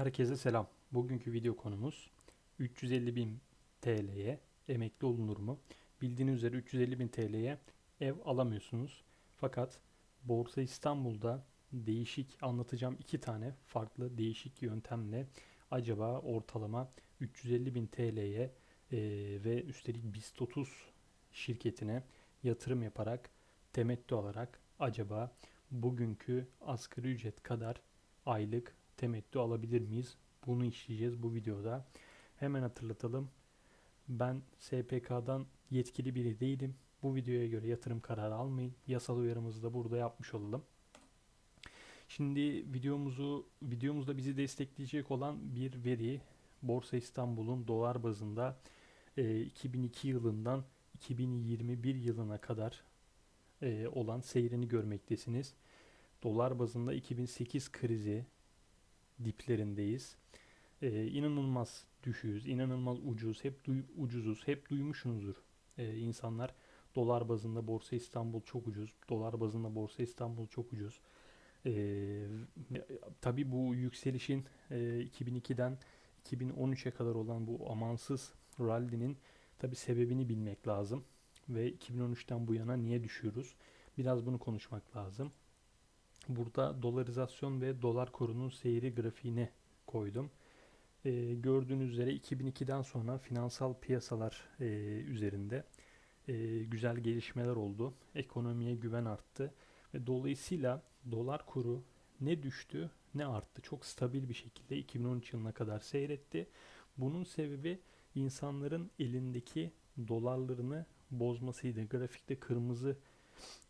Herkese selam. Bugünkü video konumuz 350 bin TL'ye emekli olunur mu? Bildiğiniz üzere 350 bin TL'ye ev alamıyorsunuz. Fakat Borsa İstanbul'da değişik anlatacağım iki tane farklı değişik yöntemle acaba ortalama 350 bin TL'ye e, ve üstelik BIST 30 şirketine yatırım yaparak temettü alarak acaba bugünkü asgari ücret kadar aylık temettü alabilir miyiz? Bunu işleyeceğiz bu videoda. Hemen hatırlatalım. Ben SPK'dan yetkili biri değilim. Bu videoya göre yatırım kararı almayın. Yasal uyarımızı da burada yapmış olalım. Şimdi videomuzu videomuzda bizi destekleyecek olan bir veri Borsa İstanbul'un dolar bazında e, 2002 yılından 2021 yılına kadar e, olan seyrini görmektesiniz. Dolar bazında 2008 krizi diplerindeyiz. Ee, inanılmaz düşüyoruz, inanılmaz ucuz, hep duy, ucuzuz, hep duymuşsunuzdur. Ee, insanlar dolar bazında Borsa İstanbul çok ucuz, dolar bazında Borsa İstanbul çok ucuz. Ee, tabii bu yükselişin e, 2002'den 2013'e kadar olan bu amansız rally'nin tabii sebebini bilmek lazım. Ve 2013'ten bu yana niye düşüyoruz? Biraz bunu konuşmak lazım. Burada dolarizasyon ve dolar kurunun seyri grafiğini koydum. Ee, gördüğünüz üzere 2002'den sonra finansal piyasalar e, üzerinde e, güzel gelişmeler oldu. Ekonomiye güven arttı ve dolayısıyla dolar kuru ne düştü ne arttı. Çok stabil bir şekilde 2013 yılına kadar seyretti. Bunun sebebi insanların elindeki dolarlarını bozmasıydı. Grafikte kırmızı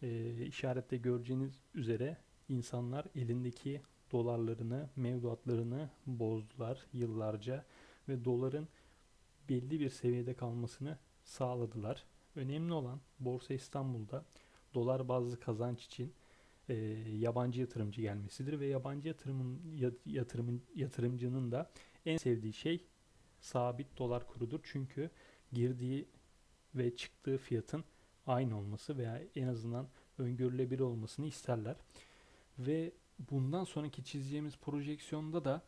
e, işarette göreceğiniz üzere insanlar elindeki dolarlarını, mevduatlarını bozdular yıllarca ve doların belli bir seviyede kalmasını sağladılar. Önemli olan Borsa İstanbul'da dolar bazlı kazanç için e, yabancı yatırımcı gelmesidir ve yabancı yatırımın yatırımın yatırımcının da en sevdiği şey sabit dolar kurudur. Çünkü girdiği ve çıktığı fiyatın aynı olması veya en azından öngörülebilir olmasını isterler. Ve bundan sonraki çizeceğimiz projeksiyonda da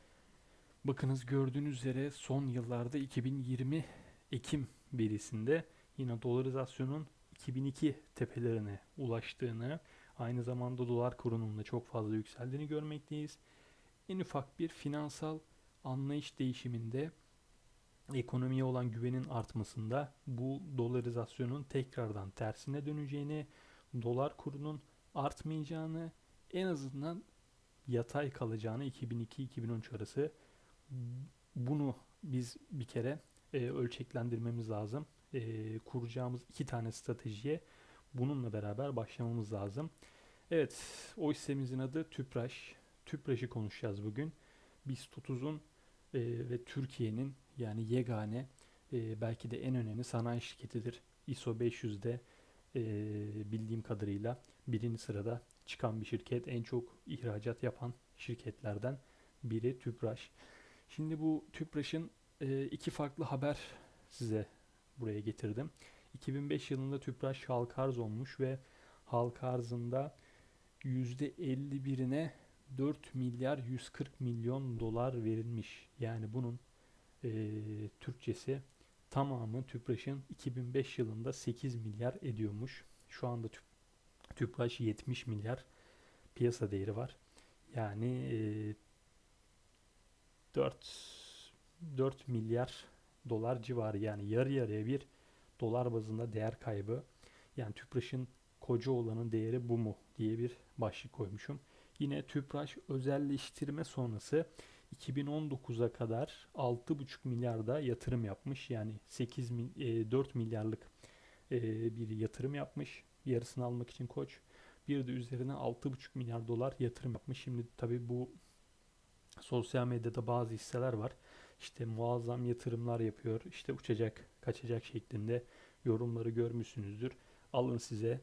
bakınız gördüğünüz üzere son yıllarda 2020 Ekim verisinde yine dolarizasyonun 2002 tepelerine ulaştığını, aynı zamanda dolar kurunun da çok fazla yükseldiğini görmekteyiz. En ufak bir finansal anlayış değişiminde ekonomiye olan güvenin artmasında bu dolarizasyonun tekrardan tersine döneceğini, dolar kurunun artmayacağını en azından yatay kalacağını 2002-2013 arası bunu biz bir kere e, ölçeklendirmemiz lazım. E, kuracağımız iki tane stratejiye bununla beraber başlamamız lazım. Evet, o hissemizin adı Tüpraş. Tüpraş'ı konuşacağız bugün. Biz 30'un e, ve Türkiye'nin yani yegane e, belki de en önemli sanayi şirketidir. ISO 500'de e, bildiğim kadarıyla birinci sırada çıkan bir şirket. En çok ihracat yapan şirketlerden biri Tüpraş. Şimdi bu Tüpraş'ın e, iki farklı haber size buraya getirdim. 2005 yılında Tüpraş halka arz olmuş ve halka arzında %51'ine 4 milyar 140 milyon dolar verilmiş. Yani bunun e, Türkçesi tamamı Tüpraş'ın 2005 yılında 8 milyar ediyormuş. Şu anda Tüp Tüpraş 70 milyar piyasa değeri var. Yani e, 4 4 milyar dolar civarı yani yarı yarıya bir dolar bazında değer kaybı. Yani Tüpraş'ın koca olanın değeri bu mu diye bir başlık koymuşum. Yine Tüpraş özelleştirme sonrası 2019'a kadar 6,5 milyarda yatırım yapmış. Yani 8 4 milyarlık e, bir yatırım yapmış yarısını almak için koç. Bir de üzerine 6,5 milyar dolar yatırım yapmış. Şimdi tabi bu sosyal medyada bazı hisseler var. İşte muazzam yatırımlar yapıyor. İşte uçacak, kaçacak şeklinde yorumları görmüşsünüzdür. Alın size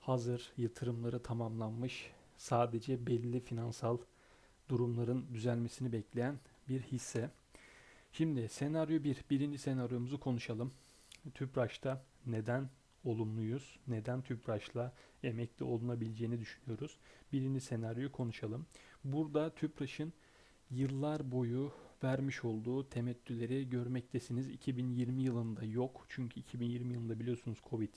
hazır yatırımları tamamlanmış sadece belli finansal durumların düzelmesini bekleyen bir hisse. Şimdi senaryo 1. Bir, birinci senaryomuzu konuşalım. Tüpraş'ta neden olumluyuz. Neden Tüpraş'la emekli olunabileceğini düşünüyoruz. Birinci senaryoyu konuşalım. Burada Tüpraş'ın yıllar boyu vermiş olduğu temettüleri görmektesiniz. 2020 yılında yok. Çünkü 2020 yılında biliyorsunuz Covid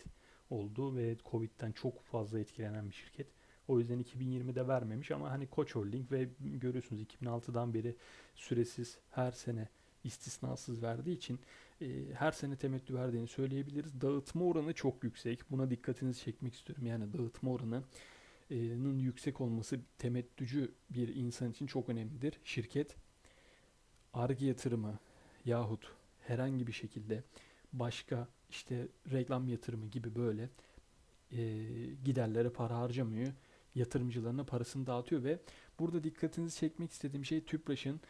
oldu ve Covid'den çok fazla etkilenen bir şirket. O yüzden 2020'de vermemiş ama hani Koç Holding ve görüyorsunuz 2006'dan beri süresiz her sene istisnasız verdiği için her sene temettü verdiğini söyleyebiliriz. Dağıtma oranı çok yüksek. Buna dikkatinizi çekmek istiyorum. Yani dağıtma oranının yüksek olması temettücü bir insan için çok önemlidir. Şirket arge yatırımı yahut herhangi bir şekilde başka işte reklam yatırımı gibi böyle e, giderlere para harcamıyor. Yatırımcılarına parasını dağıtıyor ve burada dikkatinizi çekmek istediğim şey TÜPRAŞ'ın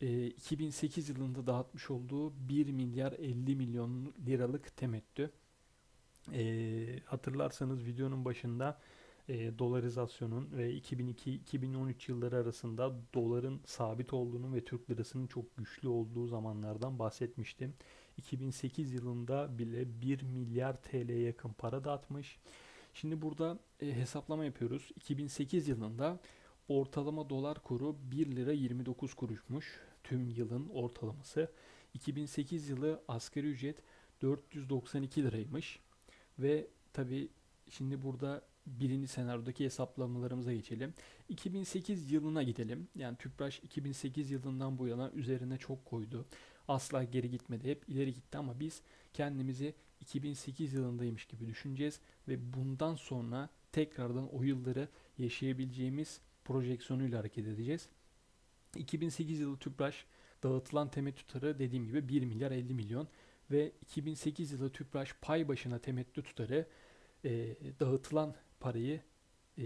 e, 2008 yılında dağıtmış olduğu 1 milyar 50 milyon liralık temettü. E, hatırlarsanız videonun başında e, dolarizasyonun ve 2002-2013 yılları arasında doların sabit olduğunu ve Türk lirasının çok güçlü olduğu zamanlardan bahsetmiştim. 2008 yılında bile 1 milyar TL'ye yakın para dağıtmış. Şimdi burada e, hesaplama yapıyoruz. 2008 yılında ortalama dolar kuru 1 lira 29 kuruşmuş. Tüm yılın ortalaması. 2008 yılı asgari ücret 492 liraymış. Ve tabi şimdi burada birinci senaryodaki hesaplamalarımıza geçelim. 2008 yılına gidelim. Yani Tüpraş 2008 yılından bu yana üzerine çok koydu. Asla geri gitmedi. Hep ileri gitti ama biz kendimizi 2008 yılındaymış gibi düşüneceğiz ve bundan sonra tekrardan o yılları yaşayabileceğimiz projeksiyonuyla hareket edeceğiz. 2008 yılı Tüpraş dağıtılan temettü tutarı dediğim gibi 1 milyar 50 milyon ve 2008 yılı Tüpraş pay başına temettü tutarı e, dağıtılan parayı e,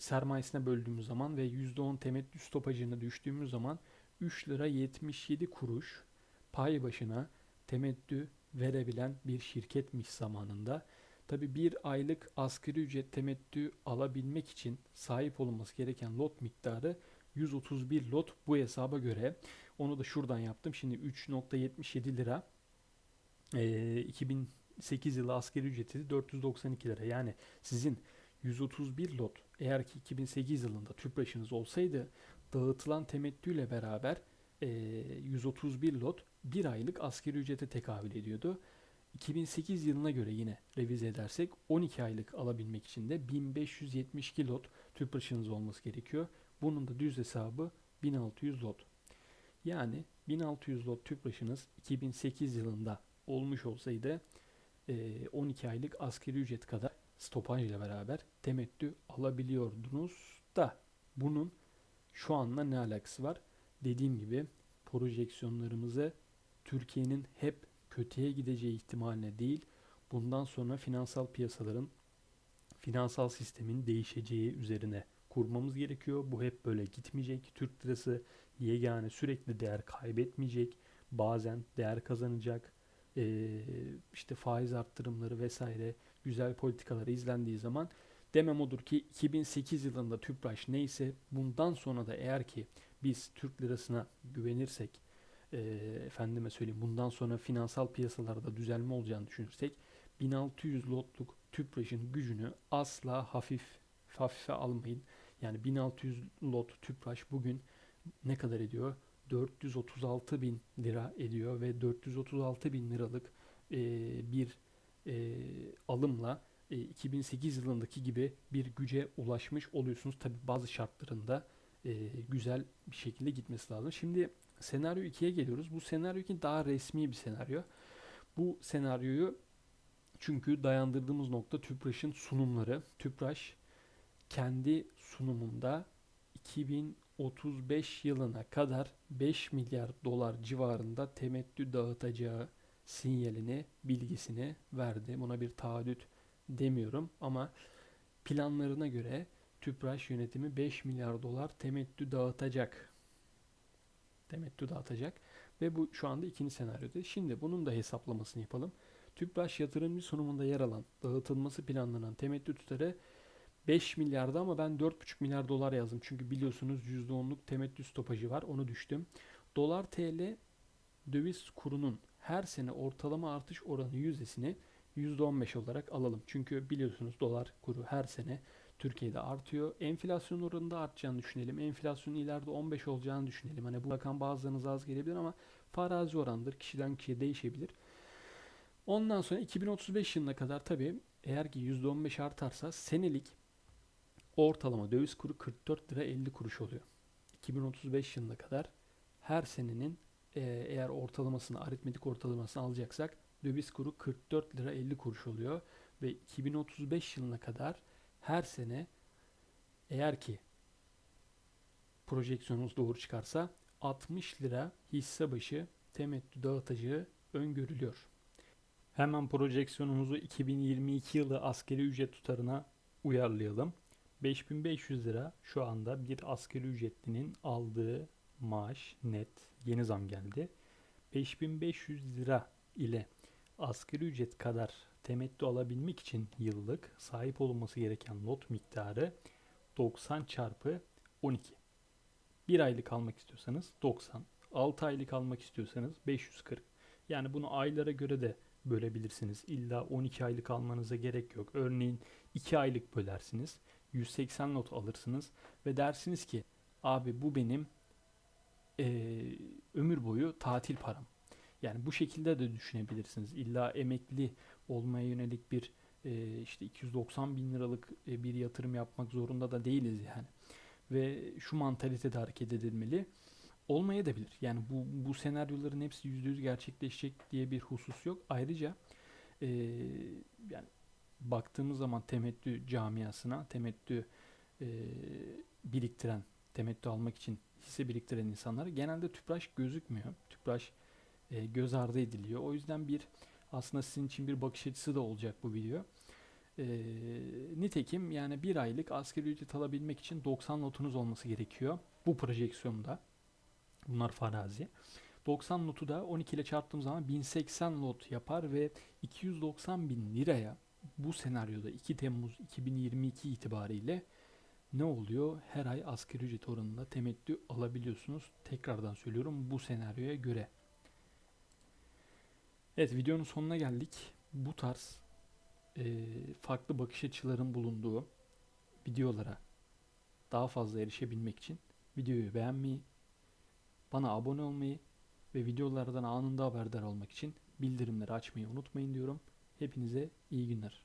sermayesine böldüğümüz zaman ve %10 temettü stopajına düştüğümüz zaman 3 lira 77 kuruş pay başına temettü verebilen bir şirketmiş zamanında. Tabi bir aylık asgari ücret temettü alabilmek için sahip olunması gereken lot miktarı 131 lot bu hesaba göre. Onu da şuradan yaptım. Şimdi 3.77 lira e, 2008 yılı asgari ücreti 492 lira. Yani sizin 131 lot eğer ki 2008 yılında tüpraşınız olsaydı dağıtılan temettüyle beraber e, 131 lot bir aylık asgari ücrete tekabül ediyordu. 2008 yılına göre yine revize edersek 12 aylık alabilmek için de 1572 lot tüpraşınız olması gerekiyor. Bunun da düz hesabı 1600 lot. Yani 1600 lot tüpraşınız 2008 yılında olmuş olsaydı 12 aylık asgari ücret kadar stopaj ile beraber temettü alabiliyordunuz da bunun şu anla ne alakası var? Dediğim gibi projeksiyonlarımızı Türkiye'nin hep kötüye gideceği ihtimaline değil, bundan sonra finansal piyasaların, finansal sistemin değişeceği üzerine kurmamız gerekiyor. Bu hep böyle gitmeyecek. Türk lirası yegane sürekli değer kaybetmeyecek. Bazen değer kazanacak. Ee, işte faiz arttırımları vesaire güzel politikaları izlendiği zaman demem odur ki 2008 yılında TÜPRAŞ neyse bundan sonra da eğer ki biz Türk lirasına güvenirsek e, efendime söyleyeyim bundan sonra finansal piyasalarda düzelme olacağını düşünürsek 1600 lotluk TÜPRAŞ'ın gücünü asla hafif hafife almayın. Yani 1600 lot TÜPRAŞ bugün ne kadar ediyor? 436 bin lira ediyor ve 436 bin liralık e, bir e, alımla e, 2008 yılındaki gibi bir güce ulaşmış oluyorsunuz. Tabi bazı şartlarında e, güzel bir şekilde gitmesi lazım. Şimdi senaryo 2'ye geliyoruz. Bu senaryo 2 daha resmi bir senaryo. Bu senaryoyu çünkü dayandırdığımız nokta TÜPRAŞ'ın sunumları. TÜPRAŞ kendi sunumunda 2035 yılına kadar 5 milyar dolar civarında temettü dağıtacağı sinyalini, bilgisini verdi. Buna bir taahhüt demiyorum ama planlarına göre Tüpraş yönetimi 5 milyar dolar temettü dağıtacak. Temettü dağıtacak ve bu şu anda ikinci senaryoda. Şimdi bunun da hesaplamasını yapalım. Tüpraş yatırımcı sunumunda yer alan, dağıtılması planlanan temettü tutarı 5 milyarda ama ben 4,5 milyar dolar yazdım. Çünkü biliyorsunuz %10'luk temettü stopajı var. Onu düştüm. Dolar TL döviz kurunun her sene ortalama artış oranı yüzdesini %15 olarak alalım. Çünkü biliyorsunuz dolar kuru her sene Türkiye'de artıyor. Enflasyon oranında artacağını düşünelim. Enflasyonun ileride 15 olacağını düşünelim. Hani bu rakam bazılarınıza az gelebilir ama farazi orandır. Kişiden kişiye değişebilir. Ondan sonra 2035 yılına kadar tabii eğer ki %15 artarsa senelik ortalama döviz kuru 44 lira 50 kuruş oluyor. 2035 yılına kadar her senenin e, eğer ortalamasını aritmetik ortalamasını alacaksak döviz kuru 44 lira 50 kuruş oluyor ve 2035 yılına kadar her sene eğer ki projeksiyonumuz doğru çıkarsa 60 lira hisse başı temettü dağıtacağı öngörülüyor. Hemen projeksiyonumuzu 2022 yılı askeri ücret tutarına uyarlayalım. 5500 lira şu anda bir asgari ücretlinin aldığı maaş net yeni zam geldi. 5500 lira ile asgari ücret kadar temettü alabilmek için yıllık sahip olunması gereken not miktarı 90 çarpı 12. Bir aylık almak istiyorsanız 90, 6 aylık almak istiyorsanız 540. Yani bunu aylara göre de bölebilirsiniz. İlla 12 aylık almanıza gerek yok. Örneğin 2 aylık bölersiniz. 180 not alırsınız ve dersiniz ki abi bu benim eee, ömür boyu tatil param. Yani bu şekilde de düşünebilirsiniz. İlla emekli olmaya yönelik bir eee, işte 290 bin liralık e, bir yatırım yapmak zorunda da değiliz yani. Ve şu mantalitede hareket edilmeli. Olmaya da bilir. Yani bu, bu senaryoların hepsi %100 gerçekleşecek diye bir husus yok. Ayrıca eee, yani baktığımız zaman temettü camiasına, temettü eee, biriktiren, temettü almak için hisse biriktiren insanlara genelde tüpraş gözükmüyor. Tüpraş eee, göz ardı ediliyor. O yüzden bir aslında sizin için bir bakış açısı da olacak bu video. Eee, nitekim yani bir aylık asgari ücret alabilmek için 90 notunuz olması gerekiyor. Bu projeksiyonda. Bunlar farazi. 90 notu da 12 ile çarptığım zaman 1080 not yapar ve 290 bin liraya bu senaryoda 2 Temmuz 2022 itibariyle ne oluyor? Her ay asgari ücret oranında temettü alabiliyorsunuz. Tekrardan söylüyorum bu senaryoya göre. Evet videonun sonuna geldik. Bu tarz eee, farklı bakış açıların bulunduğu videolara daha fazla erişebilmek için videoyu beğenmeyi, bana abone olmayı ve videolardan anında haberdar olmak için bildirimleri açmayı unutmayın diyorum. Hepinize iyi günler.